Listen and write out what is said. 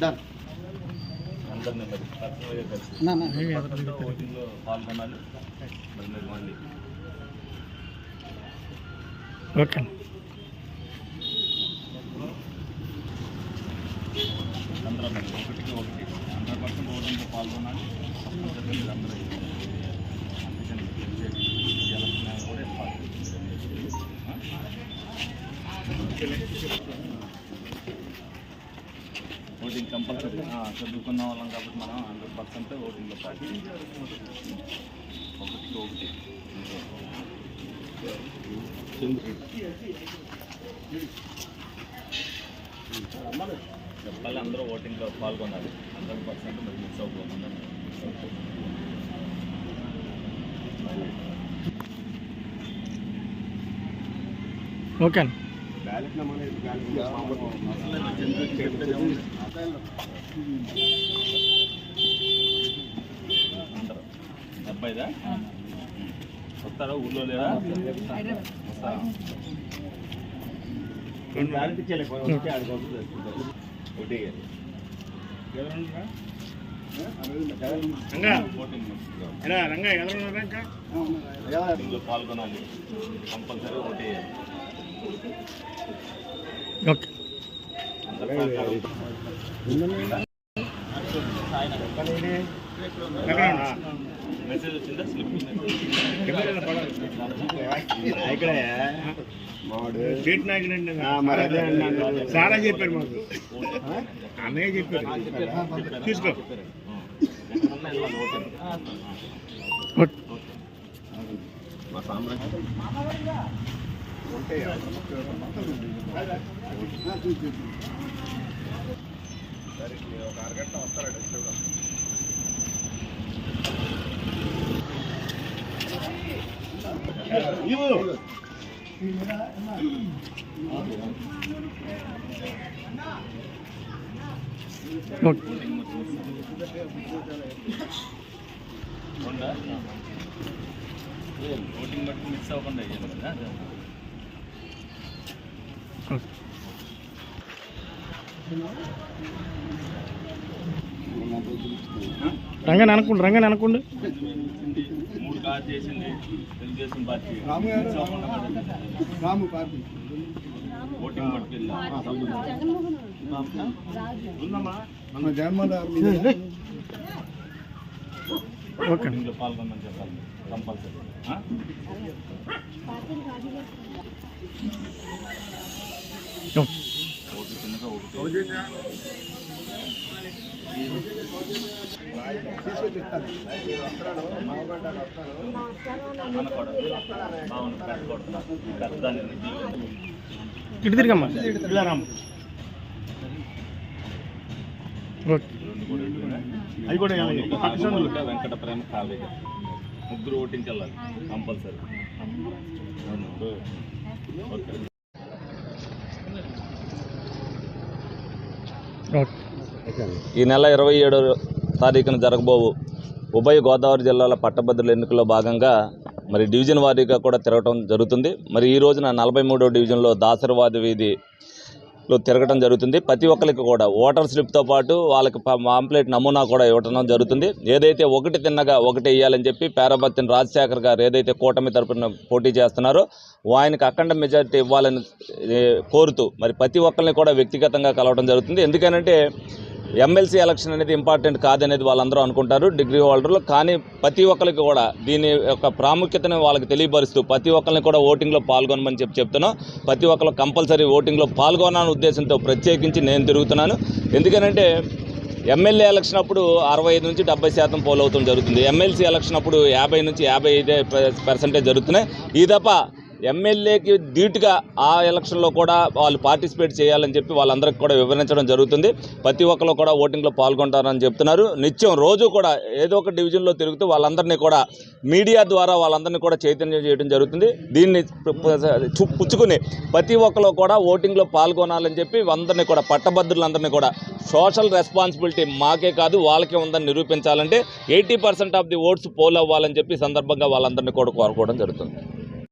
Done పాల్గొనాలి. Okay అందరూ ఒకటికి ఒకటి. హండ్రెడ్ పర్సెంట్ పాల్గొనాలి. అందరూ అందుకని తెలిసేది ఈ ఎలక్షన్ కూడా ఇంపార్టెంట్ ఓటింగ్ కంపల్సరీ చదువుకున్న వాళ్ళం కాబట్టి మనం హండ్రెడ్ పర్సెంట్ ఓటింగ్లో పాల్గొనాలి ఒకటికి ఒకటి. చెప్పాలి అందరూ ఓటింగ్లో పాల్గొనాలి. హండ్రెడ్ పర్సెంట్ మీరు మిస్ అవ్వకుండా మిస్ అవ్వకూడదు. ఓకే అండి అందరూ. అబ్బాయిదా వస్తారా? ఊళ్ళో లేదా వస్తారా? ఒకటి. ఓటింగ్ ఓటింగ్లో పాల్గొనాలి కంపల్సరీ ఓటు వేయాలి ఓకే అందరూ సహకారం. మెసేజ్ వచ్చిందా స్లిప్ చాలా చెప్పారు మాకు. అన్నయ్య చెప్పారు. తీసుకో మా సామ్రాజ్యం ఓకే ఉందా? ఏ, ఓటింగ్ బట్టి మిస్ అవ్వకుండా వేయాలి కదా రంగని అనుకోండి రంగని అనుకోండి. మూడు కార్ చేసింది. Telugu Desam party. Ramu party. Voting Jaganmohan ఓటింగ్లో పాల్గొనమని చెప్పాలి. కంపల్సరీ. ఓటు పెట్టకూడదు పెద్దదాన్ని ఇటు తిరిగమ్మా. ఓకే. అవి కూడా వెంకట ప్రేమ కావ్య ముగ్గురు వెళ్ళాలి కంపల్సరీ. ఈ నెల ఇరవై ఏడో తారీఖున జరగబోవు ఉభయ గోదావరి జిల్లాల పట్టభద్రుల ఎన్నికల్లో భాగంగా మరి డివిజన్ వారీగా కూడా తిరగటం జరుగుతుంది. మరి ఈ రోజున నలభై మూడో డివిజన్లో దాసరవాది లో తిరగటం జరుగుతుంది. ప్రతి ఒక్కరికి కూడా ఓటర్ స్లిప్తో పాటు వాళ్ళకి పాంప్లెట్ నమూనా కూడా ఇవ్వటం జరుగుతుంది. ఏదైతే ఒకటి తిన్నగా ఒకటి వేయాలని చెప్పి పేరబత్తిన రాజశేఖర్ గారు ఏదైతే కూటమి తరపున పోటీ చేస్తున్నారో ఆయనకు అఖండ మెజారిటీ ఇవ్వాలని కోరుతూ మరి ప్రతి ఒక్కరిని కూడా వ్యక్తిగతంగా కలవడం జరుగుతుంది. ఎందుకనంటే ఎమ్మెల్సీ ఎలక్షన్ అనేది ఇంపార్టెంట్ కాదనేది వాళ్ళందరూ అనుకుంటారు డిగ్రీ హోల్డర్లు. కానీ ప్రతి ఒక్కరికి కూడా దీని యొక్క ప్రాముఖ్యతను వాళ్ళకి తెలియపరుస్తూ ప్రతి ఒక్కరిని కూడా ఓటింగ్లో పాల్గొనమని చెప్పి చెప్తున్నాం. ప్రతి ఒక్కరు కంపల్సరీ ఓటింగ్లో పాల్గొనాలనే ఉద్దేశంతో ప్రత్యేకించి నేను తిరుగుతున్నాను. ఎందుకనంటే ఎమ్మెల్యే ఎలక్షన్ అప్పుడు అరవై ఐదు నుంచి డెబ్బై శాతం పోల్ అవుతుంది జరుగుతుంది. ఎమ్మెల్సీ ఎలక్షన్ అప్పుడు యాభై నుంచి యాభై ఐదే పర్సెంటేజ్ జరుగుతున్నాయి. ఈ తప్ప ఎమ్మెల్యేకి ధీటుగా ఆ ఎలక్షన్లో కూడా వాళ్ళు పార్టిసిపేట్ చేయాలని చెప్పి వాళ్ళందరికీ కూడా వివరించడం జరుగుతుంది. ప్రతి ఒక్కరు కూడా ఓటింగ్లో పాల్గొంటారని చెప్తున్నారు. నిత్యం రోజు కూడా ఏదో ఒక డివిజన్లో తిరుగుతూ వాళ్ళందరినీ కూడా మీడియా ద్వారా వాళ్ళందరినీ కూడా చైతన్యం చేయడం జరుగుతుంది. దీన్ని పుచ్చుకుని ప్రతి ఒక్కరు కూడా ఓటింగ్లో పాల్గొనాలని చెప్పి అందరినీ కూడా పట్టభద్రులందరినీ కూడా సోషల్ రెస్పాన్సిబిలిటీ మాకే కాదు వాళ్ళకే ఉందని నిరూపించాలంటే eighty percent of the votes poll అవ్వాలని చెప్పి సందర్భంగా వాళ్ళందరినీ కూడా కోరుకోవడం జరుగుతుంది.